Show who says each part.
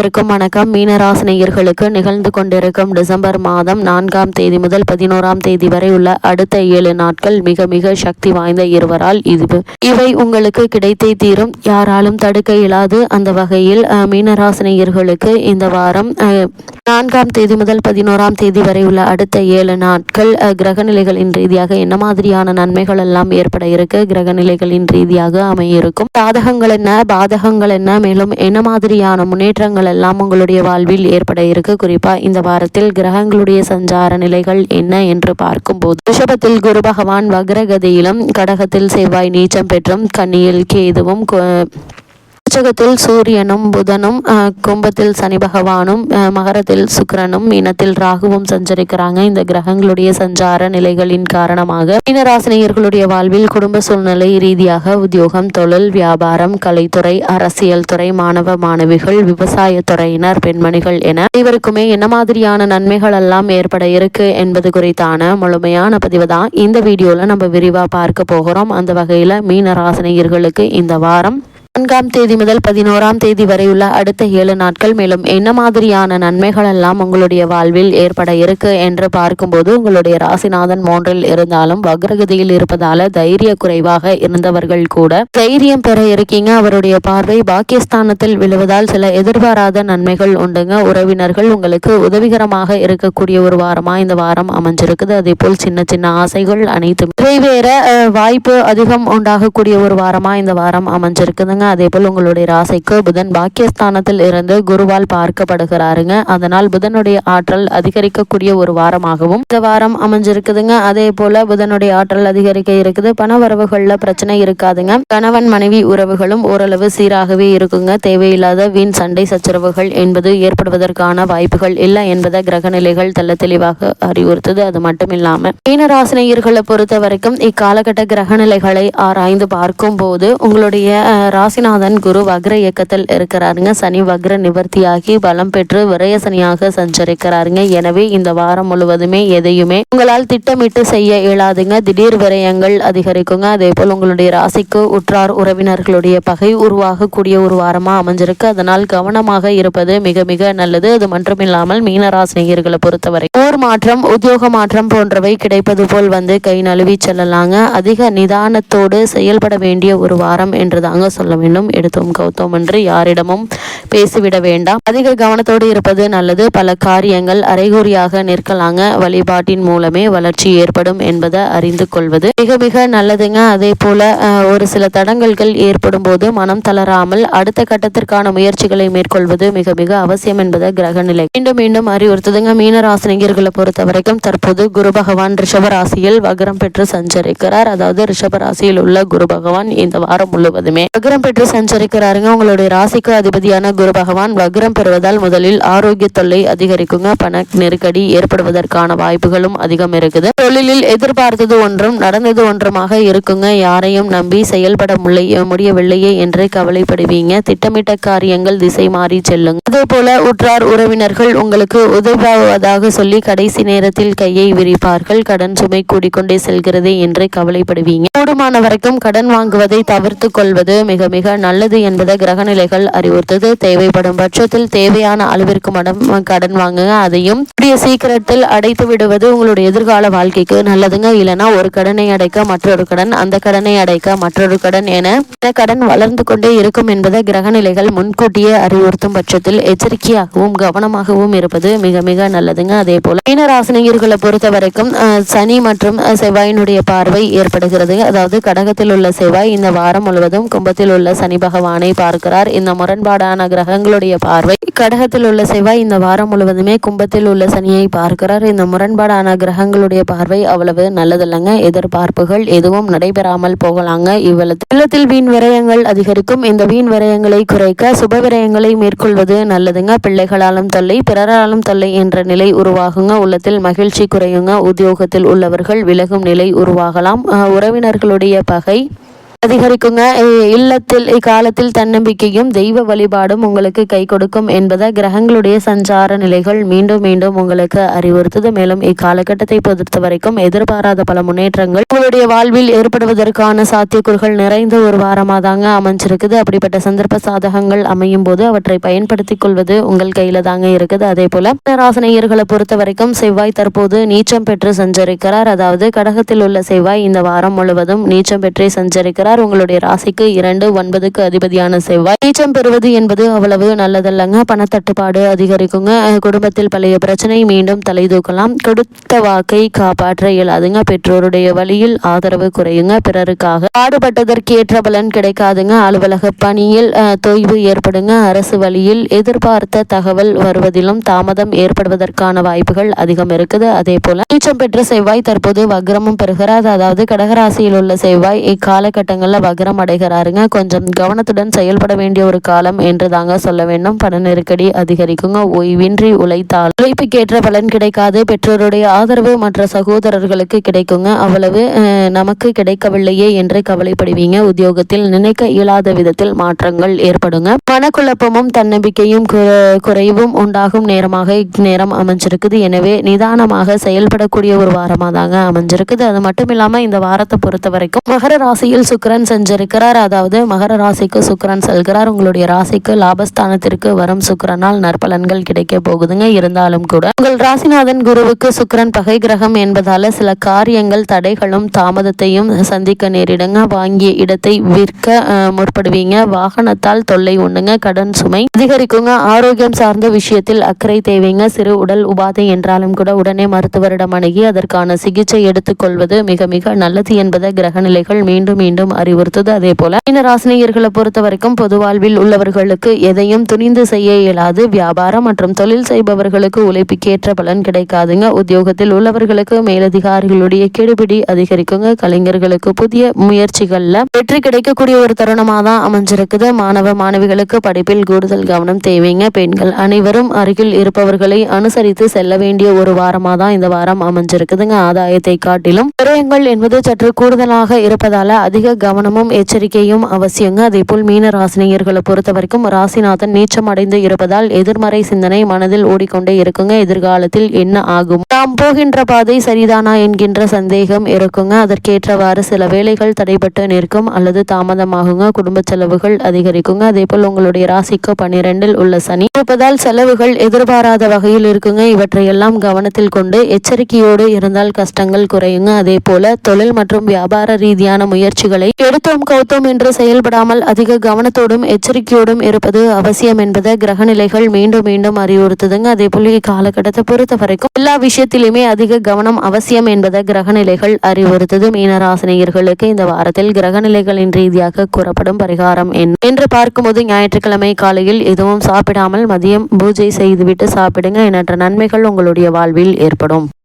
Speaker 1: அனைவருக்கும் வணக்கம். மீனராசினியர்களுக்கு நிகழ்ந்து கொண்டிருக்கும் டிசம்பர் மாதம் நான்காம் தேதி முதல் பதினோராம் தேதி வரை உள்ள அடுத்த ஏழு நாட்கள் மிக மிக சக்தி வாய்ந்த இருவரால் இது இவை உங்களுக்கு கிடைத்தே தீரும். யாராலும் தடுக்க இயலாது. அந்த வகையில் மீனராசினியர்களுக்கு இந்த வாரம் நான்காம் தேதி முதல் பதினோராம் தேதி வரை உள்ள அடுத்த ஏழு நாட்கள் கிரகநிலைகளின் ரீதியாக என்ன மாதிரியான நன்மைகள் எல்லாம் ஏற்பட இருக்கு? கிரகநிலைகளின் ரீதியாக அமையிருக்கும். சாதகங்கள் என்ன? பாதகங்கள் என்ன? மேலும் என்ன மாதிரியான முன்னேற்றங்கள் எல்லாம் உங்களுடைய வாழ்வில் ஏற்பட இருக்கு? குறிப்பா இந்த வாரத்தில் கிரகங்களுடைய சஞ்சார நிலைகள் என்ன என்று பார்க்கும்போது ரிஷபத்தில் குரு பகவான் வக்ரகதியிலும் கடகத்தில் செவ்வாய் நீச்சம் பெற்றும் கன்னியில் கேதுவும் உச்சகத்தில் சூரியனும் புதனும் கும்பத்தில் சனி பகவானும் மகரத்தில் சுக்கரனும் மீனத்தில் ராகுவும் சஞ்சரிக்கிறாங்க. இந்த கிரகங்களுடைய சஞ்சார நிலைகளின் காரணமாக மீனராசினியர்களுடைய வாழ்வில் குடும்ப சூழ்நிலை ரீதியாக உத்தியோகம் தொழில் வியாபாரம் கலைத்துறை அரசியல் துறை மாணவ மாணவிகள் விவசாய துறையினர் பெண்மணிகள் என இவருக்குமே என்ன மாதிரியான நன்மைகள் எல்லாம் ஏற்பட இருக்கு என்பது குறித்தான முழுமையான பதிவு தான். இந்த வீடியோல நம்ம விரிவா பார்க்க போகிறோம். அந்த வகையில மீனராசினியர்களுக்கு இந்த வாரம் நான்காம் தேதி முதல் பதினோராம் தேதி வரை உள்ள அடுத்த ஏழு நாட்கள் மேலும் என்ன மாதிரியான நன்மைகள் எல்லாம் உங்களுடைய வாழ்வில் ஏற்பட இருக்கு என்று பார்க்கும்போது உங்களுடைய ராசிநாதன் மூன்றில் இருந்தாலும் வக்ரகதியில் இருப்பதால தைரிய குறைவாக இருந்தவர்கள் கூட தைரியம் பெற இருக்கீங்க. அவருடைய பார்வை பாக்கியஸ்தானத்தில் விழுவதால் சில எதிர்பாராத நன்மைகள் உண்டுங்க. உறவினர்கள் உங்களுக்கு உதவிகரமாக இருக்கக்கூடிய ஒரு வாரமா இந்த வாரம் அமைஞ்சிருக்குது. அதே போல் சின்ன சின்ன ஆசைகள் அனைத்தும் நிறைவேற வாய்ப்பு அதிகம் உண்டாகக்கூடிய ஒரு வாரமா இந்த வாரம் அமைஞ்சிருக்குதுங்க. பாருங்க அதே போல் உங்களுடைய ராசிக்கு புதன் பாக்கியஸ்தானத்தில் இருந்து குருவால் பார்க்கப்படுகிறாருங்க. அதனால் புதனுடைய ஆற்றல் அதிகரிக்கக்கூடிய ஒரு வாரமாகவும் இந்த வாரம் அமைஞ்சிருக்குதுங்க. அதே போல புதனுடைய ஆற்றல் அதிகரிக்க இருக்குது. பண வரவுகள்ல பிரச்சனை இருக்காதுங்க. கணவன் மனைவி உறவுகளும் ஓரளவு சீராகவே இருக்குங்க. தேவையில்லாத வீண் சண்டை சச்சரவுகள் என்பது ஏற்படுவதற்கான வாய்ப்புகள் இல்லை என்பதை கிரக நிலைகள் தெல்ல தெளிவாக அறிவுறுத்தது. அது மட்டும் இல்லாம மீனராசினியர்களை பொறுத்த வரைக்கும் இக்காலகட்ட கிரக நிலைகளை ஆராய்ந்து பார்க்கும் போது உங்களுடைய ராசிநாதன் குரு வக்ர இயக்கத்தில் இருக்கிறாருங்க. சனி வக்ர நிவர்த்தியாகி பலம் பெற்று விரய சனியாக சஞ்சரிக்கிறாருங்க. எனவே இந்த வாரம் முழுவதுமே எதையுமே உங்களால் திட்டமிட்டு செய்ய இயலாதுங்க. திடீர் விரயங்கள் அதிகரிக்குங்க. அதே போல் உங்களுடைய ராசிக்கு உற்றார் உறவினர்களுடைய பகை உருவாகக்கூடிய ஒரு வாரமா அமைஞ்சிருக்கு. அதனால் கவனமாக இருப்பது மிக மிக நல்லது. அது மட்டுமில்லாமல் மீனராசினியர்களை பொறுத்தவரை ஓர் மாற்றம் உத்தியோக மாற்றம் போன்றவை கிடைப்பது போல் வந்து கை நழுவி செல்லலாங்க. அதிக நிதானத்தோடு செயல்பட வேண்டிய ஒரு வாரம் என்று தாங்க சொல்ல வேண்டும் எடுத்தோம் கௌத்தோம் என்று யாரிடமும் பேசிவிட வேண்டாம். அதிக கவனத்தோடு இருப்பது நல்லது. பல காரியங்கள் அரைகுறியாக நிற்கலாங்க. வழிபாட்டின் மூலமே வளர்ச்சி ஏற்படும் என்பதை அறிந்து கொள்வது மிக மிக நல்லதுங்க. அதே போல ஒரு சில தடங்கல்கள் ஏற்படும் போது மனம் தளராமல் அடுத்த கட்டத்திற்கான முயற்சிகளை மேற்கொள்வது மிக மிக அவசியம் என்பதை கிரக நிலை. மீண்டும் மீண்டும் அறிவுறுத்துதுங்க. மீனராசினியர்களை பொறுத்த வரைக்கும் தற்போது குரு பகவான் ரிஷபராசியில் வகரம் பெற்று சஞ்சரிக்கிறார். அதாவது ரிஷபராசியில் உள்ள குரு பகவான் இந்த வாரம் முழுவதுமே வக்ரம் பெற்று சஞ்சரிக்கிறாருங்க. உங்களுடைய ராசிக்கு அதிபதியான குரு பகவான் வக்ரம் பெறுவதால் முதலில் ஆரோக்கிய தொல்லை அதிகரிக்குங்க. பண நெருக்கடி ஏற்படுவதற்கான வாய்ப்புகளும் அதிகம் இருக்குது. தொழிலில் எதிர்பார்த்தது ஒன்றும் நடந்தது ஒன்றுமாக இருக்குங்க. யாரையும் நம்பி செயல்பட முடியவில்லையே என்று கவலைப்படுவீங்க. திட்டமிட்ட காரியங்கள் திசை மாறி செல்லுங்க. அதே போல உற்றார் உறவினர்கள் உங்களுக்கு உதவாவதாக சொல்லி கடைசி நேரத்தில் கையை விரிப்பார்கள். கடன் சுமை கூடிக்கொண்டே செல்கிறதே என்று கவலைப்படுவீங்க. கூடுமான வரைக்கும் கடன் வாங்குவதை தவிர்த்து கொள்வது மிக மிக மிக நல்லது என்பதை கிரகநிலைகள் அறிவுறுத்தது. தேவைப்படும் பட்சத்தில் தேவையான அளவிற்கு மடம் கடன் வாங்குங்க. அதையும் கூடிய சீக்கிரத்தில் அடைத்து விடுவது உங்களுடைய எதிர்கால வாழ்க்கைக்கு நல்லதுங்க. இல்லைன்னா ஒரு கடனை அடைக்க மற்றொரு கடன் அந்த கடனை அடைக்க மற்றொரு கடன் என கடன் வளர்ந்து கொண்டே இருக்கும் என்பதை கிரகநிலைகள் முன்கூட்டியே அறிவுறுத்தும் பட்சத்தில் எச்சரிக்கையாகவும் கவனமாகவும் இருப்பது மிக மிக நல்லதுங்க. அதே போல மீனராசினியர்களை பொறுத்த வரைக்கும் சனி மற்றும் செவ்வாயினுடைய பார்வை ஏற்படுகிறது. அதாவது கடகத்தில் உள்ள செவ்வாய் இந்த வாரம் முழுவதும் கும்பத்தில் உள்ள சனி பகவானை பார்க்கிறார். இந்த முரண்பாடான கிரகங்களுடைய பார்வை. கடகத்தில் உள்ள செவ்வாய் இந்த வாரம் முழுவதுமே கும்பத்தில் உள்ள சனியை பார்க்கிறார். இந்த முரண்பாடான கிரகங்களுடைய பார்வை அவ்வளவு நல்லதில்லைங்க. எதிர்பார்ப்புகள் எதுவும் நடைபெறாமல் போகலாங்க. இவ்வளவு இல்லத்தில் வீண் விரயங்கள் அதிகரிக்கும். இந்த வீண் விரயங்களை குறைக்க சுப விரயங்களை மேற்கொள்வது நல்லதுங்க. பிள்ளைகளாலும் தொல்லை பிறராலும் தொல்லை என்ற நிலை உருவாகுங்க. உள்ளத்தில் மகிழ்ச்சி குறையுங்க. உத்தியோகத்தில் உள்ளவர்கள் விலகும் நிலை உருவாகலாம். உறவினர்களுடைய பகை அதிகரிக்குங்க. இ- இல்லத்தில் இக்காலத்தில் தன்னம்பிக்கையும் தெய்வ வழிபாடும் உங்களுக்கு கை கொடுக்கும் என்பதை கிரகங்களுடைய சஞ்சார நிலைகள் மீண்டும் மீண்டும் உங்களுக்கு அறிவுறுத்துது. மேலும் இக்காலகட்டத்தை பொறுத்த வரைக்கும் எதிர்பாராத பல முன்னேற்றங்கள் உங்களுடைய வாழ்வில் ஏற்படுவதற்கான சாத்தியக்கூறுகள் நிறைந்த ஒரு வாரமாக தாங்க அமைஞ்சிருக்குது. அப்படிப்பட்ட சந்தர்ப்ப சாதகங்கள் அமையும் போது அவற்றை பயன்படுத்திக் கொள்வது உங்கள் கையில தாங்க இருக்குது. அதே போல ராசனையர்களை பொறுத்த வரைக்கும் செவ்வாய் தற்போது நீச்சம் பெற்று சஞ்சரிக்கிறார். அதாவது கடகத்தில் உள்ள செவ்வாய் இந்த வாரம் முழுவதும் நீச்சம் பெற்றே சஞ்சரிக்கிறார். உங்களுடைய ராசிக்கு இரண்டு ஒன்பதுக்கு அதிபதியான செவ்வாய். நீச்சம் பெறுவது என்பது அவ்வளவு நல்லதல்லங்க. பணத்தட்டுப்பாடு அதிகரிக்குங்க. குடும்பத்தில் பழைய பிரச்சனை மீண்டும் தலை தூக்கலாம். கொடுத்த வாக்கை காப்பாற்ற இயலாதுங்க. பெற்றோருடைய வழியில் ஆதரவு குறையுங்க. பிறருக்காக பாடுபட்டதற்கு ஏற்ற பலன் கிடைக்காதுங்க. அலுவலக பணியில் தொய்வு ஏற்படுங்க. அரசு வழியில் எதிர்பார்த்த தகவல் வருவதிலும் தாமதம் ஏற்படுவதற்கான வாய்ப்புகள் அதிகம் இருக்குது. அதே போல நீச்சம் பெற்ற செவ்வாய் தற்போது வக்ரமும் பெறுகிறார். அதாவது கடகராசியில் உள்ள செவ்வாய் இக்காலகட்டங்கள் இக்காலகட்டங்களில் வக்ரம் அடைகிறாருங்க கொஞ்சம் கவனத்துடன் செயல்பட வேண்டிய ஒரு காலம் என்று தாங்க சொல்ல வேண்டும். பண நெருக்கடி அதிகரிக்குங்க. ஓய்வின்றி உழைத்தால் உழைப்புக்கேற்ற பலன் கிடைக்காது. பெற்றோருடைய ஆதரவு மற்ற சகோதரர்களுக்கு கிடைக்குங்க. அவ்வளவு நமக்கு கிடைக்கவில்லையே என்று கவலைப்படுவீங்க. உத்தியோகத்தில் நினைக்க இயலாத விதத்தில் மாற்றங்கள் ஏற்படுங்க. மனக்குழப்பமும் தன்னம்பிக்கையும் குறைவும் உண்டாகும் நேரமாக இந்நேரம் அமைஞ்சிருக்குது. எனவே நிதானமாக செயல்படக்கூடிய ஒரு வாரமாக தாங்க அமைஞ்சிருக்குது. அது மட்டும் இல்லாமல் இந்த வாரத்தை பொறுத்த வரைக்கும் மகர ராசியில் சுக்கரன் செஞ்சிருக்கிறார். அதாவது மகர ராசிக்கு சுக்கரன் செல்கிறார். உங்களுடைய ராசிக்கு லாபஸ்தானத்திற்கு வரும் சுக்கரனால் நற்பலன்கள் கிடைக்க போகுதுங்க. இருந்தாலும் கூட உங்கள் ராசிநாதன் குருவுக்கு சுக்கரன் பகை கிரகம் என்பதால சில காரியங்கள் தடைகளும் தாமதத்தையும் சந்திக்க நேரிடுங்க. வாங்கிய இடத்தை விற்க முற்படுவீங்க. வாகனத்தால் தொல்லை உண்டுங்க. கடன் சுமை அதிகரிக்குங்க. ஆரோக்கியம் சார்ந்த விஷயத்தில் அக்கறை தேவைங்க. சிறு உடல் உபாதை என்றாலும் கூட உடனே மருத்துவரிடம் அணுகி அதற்கான சிகிச்சை எடுத்துக்கொள்வது மிக மிக நல்லது என்பதை கிரக நிலைகள் மீண்டும் மீண்டும் அறிவுறுத்தது. அதே போல மீன ராசினியர்களை பொறுத்த வரைக்கும் பொது வாழ்வில் உள்ளவர்களுக்கு எதையும் துணிந்து செய்ய இயலாது. வியாபாரம் மற்றும் தொழில் செய்பவர்களுக்கு உழைப்புக்கேற்ற பலன் கிடைக்காதுங்க. உத்தியோகத்தில் உள்ளவர்களுக்கு மேலதிகாரிகளுடைய கெடுபிடி அதிகரிக்குங்க. கலைஞர்களுக்கு புதிய முயற்சிகள்ல வெற்றி கிடைக்கக்கூடிய ஒரு தருணமா தான் அமைஞ்சிருக்குது. மாணவ மாணவிகளுக்கு படிப்பில் கூடுதல் கவனம் தேவைங்க. பெண்கள் அனைவரும் அருகில் இருப்பவர்களை அனுசரித்து செல்ல வேண்டிய ஒரு வாரமா தான் இந்த வாரம் அமைஞ்சிருக்குதுங்க. ஆதாயத்தை காட்டிலும் விரயங்கள் என்பது சற்று கூடுதலாக இருப்பதால அதிக கவனமும் எச்சரிக்கையும் அவசியங்க. அதே போல் மீன ராசினியர்களை பொறுத்த வரைக்கும் ராசிநாதன் நீச்சம் அடைந்து இருப்பதால் எதிர்மறை சிந்தனை மனதில் ஓடிக்கொண்டே இருக்குங்க. எதிர்காலத்தில் என்ன ஆகும்? நாம் போகின்ற பாதை சரிதானா என்கின்ற சந்தேகம் இருக்குங்க. அதற்கேற்றவாறு சில வேலைகள் தடைபட்டு நிற்கும் அல்லது தாமதமாகுங்க. குடும்ப செலவுகள் அதிகரிக்குங்க. அதே போல் உங்களுடைய ராசிக்கு பன்னிரெண்டில் உள்ள சனி இருப்பதால் செலவுகள் எதிர்பாராத வகையில் இருக்குங்க. இவற்றையெல்லாம் கவனத்தில் கொண்டு எச்சரிக்கையோடு இருந்தால் கஷ்டங்கள் குறையுங்க. அதே போல தொழில் மற்றும் வியாபார ரீதியான முயற்சிகளை எடுத்தோம் கவுத்தோம் என்று செயல்படாமல் அதிக கவனத்தோடும் எச்சரிக்கையோடும் இருப்பது அவசியம் என்பதை கிரகநிலைகள் மீண்டும் மீண்டும் அறிவுறுத்துதுங்க. அதே போல இக்காலகட்டத்தை பொறுத்த வரைக்கும் எல்லா விஷயத்திலுமே அதிக கவனம் அவசியம் என்பதை கிரகநிலைகள் அறிவுறுத்துது. மீனராசினியர்களுக்கு இந்த வாரத்தில் கிரகநிலைகளின் ரீதியாக கூறப்படும் பரிகாரம் என்ன என்று பார்க்கும்போது ஞாயிற்றுக்கிழமை காலையில் எதுவும் சாப்பிடாமல் மதியம் பூஜை செய்துவிட்டு சாப்பிடுங்க. எண்ணற்ற நன்மைகள் உங்களுடைய வாழ்வில் ஏற்படும்.